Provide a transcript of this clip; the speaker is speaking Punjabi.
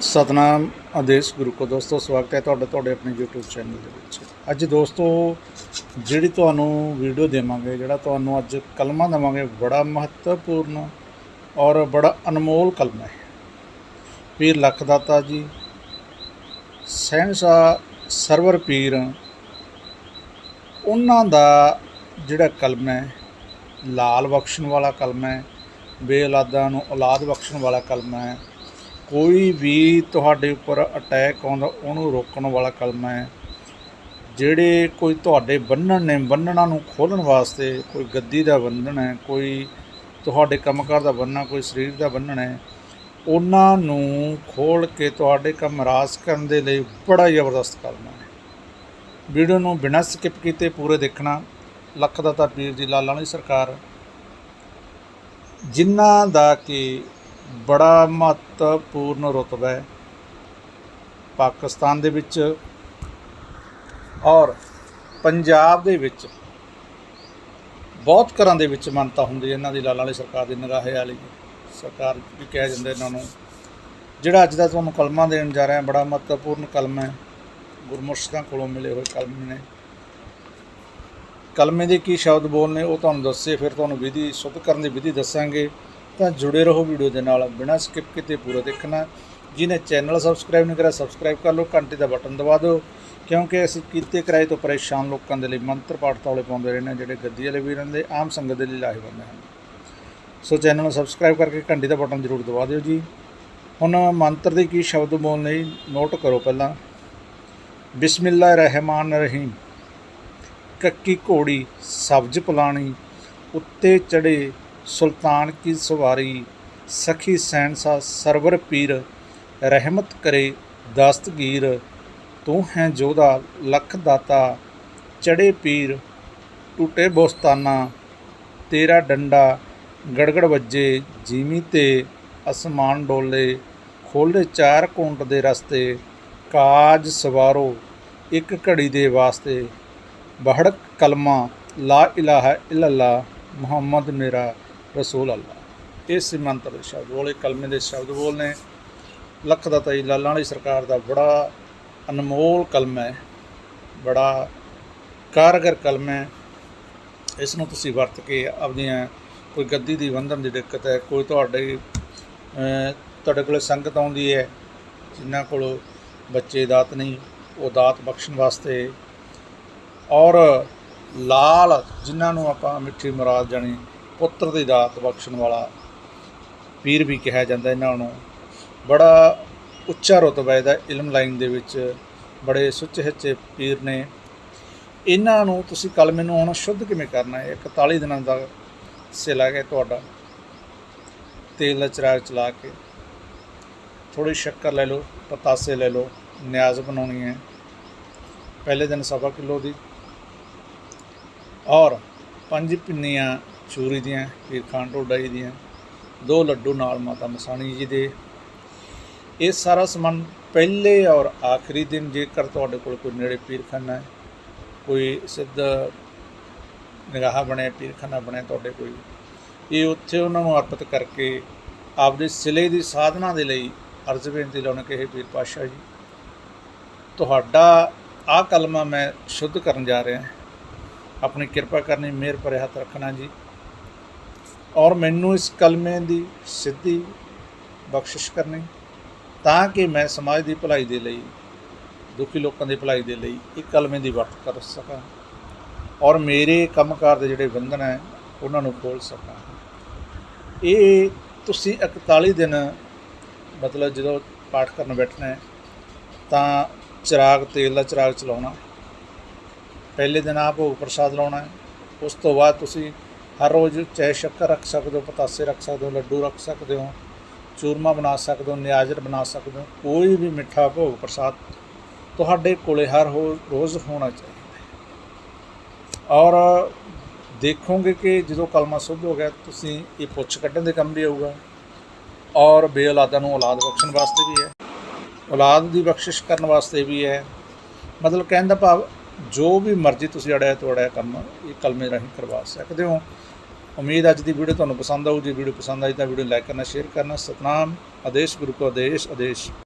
ਸਤਨਾਮ ਆਦੇਸ਼ ਗੁਰੂ ਕੋ ਦੋਸਤੋ, ਸਵਾਗਤ ਹੈ ਤੁਹਾਡਾ, ਤੁਹਾਡੇ ਆਪਣੇ YouTube ਚੈਨਲ ਦੇ ਵਿੱਚ। ਅੱਜ ਦੋਸਤੋ, ਜਿਹੜੀ ਤੁਹਾਨੂੰ ਵੀਡੀਓ ਦੇਵਾਂਗੇ, ਜਿਹੜਾ ਤੁਹਾਨੂੰ ਅੱਜ ਕਲਮਾ ਦੇਵਾਂਗੇ, ਬੜਾ ਮਹੱਤਵਪੂਰਨ ਔਰ ਬੜਾ ਅਨਮੋਲ ਕਲਮਾ ਹੈ। ਪੀਰ ਲਖਦਾਤਾ ਜੀ ਸਹਿਨਸ਼ਾ ਸਰਵਰ ਪੀਰ, ਉਹਨਾਂ ਦਾ ਜਿਹੜਾ ਕਲਮਾ ਹੈ, ਲਾਲ ਬਖਸ਼ਣ ਵਾਲਾ ਕਲਮਾ ਹੈ ਬੇਔਲਾਦਾਂ ਨੂੰ ਔਲਾਦ ਬਖਸ਼ਣ ਵਾਲਾ ਕਲਮਾ ਹੈ ਕੋਈ ਵੀ ਤੁਹਾਡੇ ਉੱਪਰ ਅਟੈਕ ਆਉਂਦਾ, ਉਹਨੂੰ ਰੋਕਣ ਵਾਲਾ ਕਲਮਾ ਹੈ। ਜਿਹੜੇ ਕੋਈ ਤੁਹਾਡੇ ਬੰਨਣ ਨੇ, ਬੰਨਣਾ ਨੂੰ ਖੋਲਣ ਵਾਸਤੇ ਕੋਈ ਗੱਦੀ ਦਾ ਬੰਧਨ ਹੈ, ਕੋਈ ਤੁਹਾਡੇ ਕੰਮਕਾਰ ਦਾ ਬੰਨਣਾ, ਕੋਈ ਸਰੀਰ ਦਾ ਬੰਨਣਾ ਹੈ, ਉਹਨਾਂ ਨੂੰ ਖੋਲ ਕੇ ਤੁਹਾਡੇ ਕੰਮ ਰਾਸ ਕਰਨ ਦੇ ਲਈ ਬੜਾ ਜ਼ਬਰਦਸਤ ਕਲਮਾ ਹੈ। ਵੀਡੀਓ ਨੂੰ ਬਿਨਾਂ ਸਕਿਪ ਕੀਤੇ ਪੂਰੇ ਦੇਖਣਾ, ਲੱਖ ਦਾਤਾ ਪੀਰ ਜੀ ਲਾਲਾਂ ਵਾਲੀ ਸਰਕਾਰ। ਜਿਨ੍ਹਾਂ ਦਾ ਕਿ ਬੜਾ ਮਹੱਤਵਪੂਰਨ ਰੁਤਬਾ ਹੈ ਪਾਕਿਸਤਾਨ ਦੇ ਵਿੱਚ ਔਰ ਪੰਜਾਬ ਦੇ ਵਿੱਚ ਬਹੁਤ ਘਰਾਂ ਦੇ ਵਿੱਚ ਮੰਨਤਾ ਹੁੰਦੀ ਹੈ, ਇਹਨਾਂ ਦੀ ਲਾਲਾਂ ਵਾਲੀ ਸਰਕਾਰ ਦੀ ਨਿਗਾਹੇ ਵਾਲੀ ਸਰਕਾਰ ਵੀ ਕਹਿ ਜਾਂਦਾ ਇਹਨਾਂ ਨੂੰ। ਜਿਹੜਾ ਅੱਜ ਦਾ ਤੁਹਾਨੂੰ ਕਲਮਾ ਦੇਣ ਜਾ ਰਿਹਾ, ਬੜਾ ਮਹੱਤਵਪੂਰਨ ਕਲਮਾ ਹੈ। ਗੁਰਮੁਰਸ਼ਿਦਾਂ ਕੋਲੋਂ ਮਿਲੇ ਹੋਏ ਕਲਮੇ ਨੇ। ਕਲਮੇ ਦੇ ਕੀ ਸ਼ਬਦ ਬੋਲਨੇ, ਉਹ ਤੁਹਾਨੂੰ ਦੱਸੇ, ਫਿਰ ਤੁਹਾਨੂੰ ਵਿਧੀ, ਸ਼ੁੱਧ ਕਰਨ ਦੀ ਵਿਧੀ ਦੱਸਾਂਗੇ। ਤਾਂ ਜੁੜੇ ਰਹੋ ਵੀਡੀਓ ਦੇ ਨਾਲ, ਬਿਨਾਂ ਸਕਿਪ ਕੀਤੇ ਪੂਰਾ ਦੇਖਣਾ। ਜਿਹਨੇ ਚੈਨਲ ਸਬਸਕ੍ਰਾਈਬ ਨਹੀਂ ਕਰਿਆ ਸਬਸਕ੍ਰਾਈਬ ਕਰ ਲਓ, ਘੰਟੀ ਦਾ ਬਟਨ ਦਬਾ ਦਿਓ। ਕਿਉਂਕਿ ਅਸੀਂ ਕੀਤੇ ਕਿਰਾਏ ਤੋਂ ਪਰੇਸ਼ਾਨ ਲੋਕਾਂ ਦੇ ਲਈ ਮੰਤਰ ਪਾਠ ਤੌਲੇ ਪਾਉਂਦੇ ਰਹਿੰਦੇ ਹਾਂ, ਜਿਹੜੇ ਗੱਦੀ ਵਾਲੇ ਵੀਰਾਂ ਦੇ ਆਮ ਸੰਗਤ ਦੇ ਲਈ ਲਾਹੇਵੰਦ ਹਨ। ਸੋ ਚੈਨਲ ਨੂੰ ਸਬਸਕ੍ਰਾਈਬ ਕਰਕੇ ਘੰਟੀ ਦਾ ਬਟਨ ਜ਼ਰੂਰ ਦਬਾ ਦਿਓ ਜੀ। ਹੁਣ ਮੰਤਰ ਦੇ ਕੀ ਸ਼ਬਦ ਬੋਲਣੇ ਨੋਟ ਕਰੋ ਪਹਿਲਾਂ। ਬਿਸਮਿਲ੍ਲਾ ਰਹਿਮਾਨ ਰਹੀਮ, ਕੱਕੀ ਘੋੜੀ ਸਬਜ਼ ਪੁਲਾਣੀ, ਉੱਤੇ ਚੜੇ ਸੁਲਤਾਨ ਕੀ ਸਵਾਰੀ ਸਖੀ ਸੈਨਸਾ ਸਰਵਰ ਪੀਰ ਰਹਿਮਤ ਕਰੇ ਦਸਤਗੀਰ, ਤੂੰ ਹੈ ਜੋਦਾ ਲੱਖ ਦਾਤਾ, ਚੜੇ ਪੀਰ ਟੁੱਟੇ ਬੋਸਤਾਨਾ, ਤੇਰਾ ਡੰਡਾ ਗੜਗੜ ਵੱਜੇ ਜੀਮੀ ਤੇ, ਅਸਮਾਨ ਡੋਲੇ ਖੋਲੇ ਚਾਰ ਕੁੰਟ ਦੇ ਰਸਤੇ, ਕਾਜ ਸਵਾਰੋ ਇੱਕ ਘੜੀ ਦੇ ਵਾਸਤੇ, ਬਹੜਕ ਕਲਮਾ ਲਾ ਇਲਾਹਾ ਇਲੱਲਾ ਮੁਹੰਮਦ ਮੇਰਾ। ਰਸੂਲ ਅੱਲਾ। ਇਸ ਮੰਤਰ ਦੇ ਸ਼ਬਦ, ਬੋਲੇ ਕਲਮੇ ਦੇ ਸ਼ਬਦ ਬੋਲ ਨੇ ਲੱਖ ਦਾ ਤਾਈ ਲਾਲਾਂ ਵਾਲੀ ਸਰਕਾਰ ਦਾ ਬੜਾ ਅਨਮੋਲ ਕਲਮਾ ਹੈ। ਬੜਾ ਕਾਰਗਰ ਕਲਮਾ ਹੈ। ਇਸ ਨੂੰ ਤੁਸੀਂ ਵਰਤ ਕੇ ਆਪਣੀਆਂ ਕੋਈ ਗੱਦੀ ਦੀ ਬੰਧਨ ਦੀ ਦਿੱਕਤ ਹੈ। ਕੋਈ ਤੁਹਾਡੇ ਤੁਹਾਡੇ ਕੋਲ ਸੰਗਤ ਆਉਂਦੀ ਹੈ, ਜਿਨ੍ਹਾਂ ਕੋਲ ਬੱਚੇ ਦਾਤ ਨਹੀਂ, ਉਹ ਦਾਤ ਬਖਸ਼ਣ ਵਾਸਤੇ। ਔਰ ਲਾਲ, ਜਿਨ੍ਹਾਂ ਨੂੰ ਆਪਾਂ ਮਿੱਠੀ ਮੁਰਾਦ ਜਾਣੀ ਪੁੱਤਰ ਦੀ ਦਾਤ ਬਖਸ਼ਣ ਵਾਲਾ ਪੀਰ ਵੀ ਕਿਹਾ ਜਾਂਦਾ ਇਹਨਾਂ ਨੂੰ। ਬੜਾ ਉੱਚਾ ਰੁਤਬਾ ਇਹਦਾ ਇਲਮ ਲਾਈਨ ਦੇ ਵਿੱਚ ਬੜੇ ਸੁੱਚੇ ਹੱਚੇ ਪੀਰ ਨੇ। ਇਹਨਾਂ ਨੂੰ ਤੁਸੀਂ ਕਲਮੇ ਮੈਨੂੰ ਹੁਣ ਸ਼ੁੱਧ ਕਿਵੇਂ ਕਰਨਾ ਹੈ? 41 ਦਿਨਾਂ ਦਾ ਸਿਲਾ ਹੈ ਤੁਹਾਡਾ। ਤੇਲ ਦਾ ਚਿਰਾਗ ਚਲਾ ਕੇ ਥੋੜੀ ਸ਼ੱਕਰ ਲੈ ਲਓ, ਪਤਾਸੇ ਲੈ ਲਓ, ਨਿਆਜ਼ ਬਣਾਉਣੀ ਹੈ। ਪਹਿਲੇ ਦਿਨ ਸਵਾ ਕਿਲੋ ਦੀ। ਔਰ ਪੰਜ ਪਿੰਨੀਆਂ ਚੂਰੀ ਦੀਆਂ ਪੀਰ ਖਾਨ ਜੀ ਦੀਆਂ, ਦੋ ਲੱਡੂ ਨਾਲ ਮਾਤਾ ਮਸਾਣੀ ਜੀ ਦੇ। ਇਹ ਸਾਰਾ ਸਮਾਨ ਪਹਿਲੇ ਔਰ ਆਖਰੀ ਦਿਨ ਜੇਕਰ ਤੁਹਾਡੇ ਕੋਲ ਕੋਈ ਨੇੜੇ ਪੀਰਖਾਨਾ ਹੈ ਕੋਈ ਸਿੱਧ ਨਿਗਾਹ ਬਣਿਆ, ਪੀਰਖਾਨਾ ਬਣਿਆ ਤੁਹਾਡੇ ਕੋਈ ਇਹ ਉੱਥੇ ਉਹਨਾਂ ਨੂੰ ਅਰਪਿਤ ਕਰਕੇ ਆਪਦੇ ਸਿਲੇ ਦੀ ਸਾਧਨਾ ਦੇ ਲਈ ਅਰਜ਼ ਬੇਨਤੀ ਲਾਉਣ ਕਿ ਇਹ ਪੀਰ ਪਾਸ਼ਾ ਜੀ, ਤੁਹਾਡਾ ਆ ਕਲਮਾ ਮੈਂ ਸ਼ੁੱਧ ਕਰਨ ਜਾ ਰਿਹਾ। ਆਪਣੀ ਕਿਰਪਾ ਕਰਨੀ, ਮਿਹਰ ਭਰੇ ਹੱਥ ਰੱਖਣਾ ਜੀ। ਔਰ ਮੈਨੂੰ ਇਸ ਕਲਮੇ ਦੀ ਸਿੱਧੀ ਬਖਸ਼ਿਸ਼ ਕਰਨੀ, ਤਾਂ ਕਿ ਮੈਂ ਸਮਾਜ ਦੀ ਭਲਾਈ ਦੇ ਲਈ, ਦੁਖੀ ਲੋਕਾਂ ਦੀ ਭਲਾਈ ਦੇ ਲਈ ਇਹ ਕਲਮੇ ਦੀ ਵਰਤ ਕਰ ਸਕਾਂ ਔਰ ਮੇਰੇ ਕੰਮਕਾਰ ਦੇ ਜਿਹੜੇ ਬੰਧਨ ਹੈ, ਉਹਨਾਂ ਨੂੰ ਖੋਲ ਸਕਾਂ। ਇਹ ਤੁਸੀਂ 41 ਦਿਨ ਮਤਲਬ ਜਦੋਂ ਪਾਠ ਕਰਨ ਬੈਠਣਾ ਹੈ, ਤਾਂ ਚਿਰਾਗ, ਤੇਲ ਦਾ ਚਿਰਾਗ ਚਲਾਉਣਾ। ਪਹਿਲੇ ਦਿਨ ਆਪ ਭੋਗ ਪ੍ਰਸਾਦ ਲਾਉਣਾ ਹੈ, ਉਸ ਤੋਂ ਬਾਅਦ ਤੁਸੀਂ ਹਰ ਰੋਜ਼ ਚਾਹੇ ਸ਼ੱਕਰ ਰੱਖ ਸਕਦੇ ਹੋ, ਪਤਾਸੇ ਰੱਖ ਸਕਦੇ ਹੋ, ਲੱਡੂ ਰੱਖ ਸਕਦੇ ਹੋ, ਚੂਰਮਾ ਬਣਾ ਸਕਦੇ ਹੋ, ਨਿਆਜ਼ਰ ਬਣਾ ਸਕਦੇ ਹੋ, ਕੋਈ ਵੀ ਮਿੱਠਾ ਭੋਗ ਪ੍ਰਸਾਦ ਤੁਹਾਡੇ ਕੋਲੇ ਹਰ ਹੋ- ਰੋਜ਼ ਹੋਣਾ ਚਾਹੀਦਾ ਔਰ ਦੇਖੋਗੇ ਕਿ ਜਦੋਂ ਕਲਮਾ ਸੁੱਧ ਹੋ ਗਿਆ, ਤੁਸੀਂ ਇਹ ਪੁੱਛ ਕੱਢਣ ਦੇ ਕੰਮ ਵੀ ਆਊਗਾ। ਔਰ ਬੇਔਲਾਦਾਂ ਨੂੰ ਔਲਾਦ ਬਖਸ਼ਣ ਵਾਸਤੇ ਵੀ ਹੈ। ਔਲਾਦ ਦੀ ਬਖਸ਼ਿਸ਼ ਕਰਨ ਵਾਸਤੇ ਵੀ ਹੈ। ਮਤਲਬ ਕਹਿਣ ਦਾ ਭਾਵ ਜੋ ਵੀ ਮਰਜ਼ੀ ਤੁਸੀਂ ਅੜਿਆ ਤੋੜਿਆ ਕੰਮ ਇਹ ਕਲਮੇ ਰਾਹੀਂ ਕਰਵਾ ਸਕਦੇ ਹੋ। ਉਮੀਦ ਅੱਜ ਦੀ ਵੀਡੀਓ ਤੁਹਾਨੂੰ ਪਸੰਦ ਆਊ। ਜੇ ਵੀਡੀਓ ਪਸੰਦ ਆਈ ਤਾਂ ਵੀਡੀਓ ਲਾਈਕ ਕਰਨਾ, ਸ਼ੇਅਰ ਕਰਨਾ। ਸਤਨਾਮ। ਆਦੇਸ਼ ਗੁਰੂ ਕੋ ਆਦੇਸ਼ ਆਦੇਸ਼।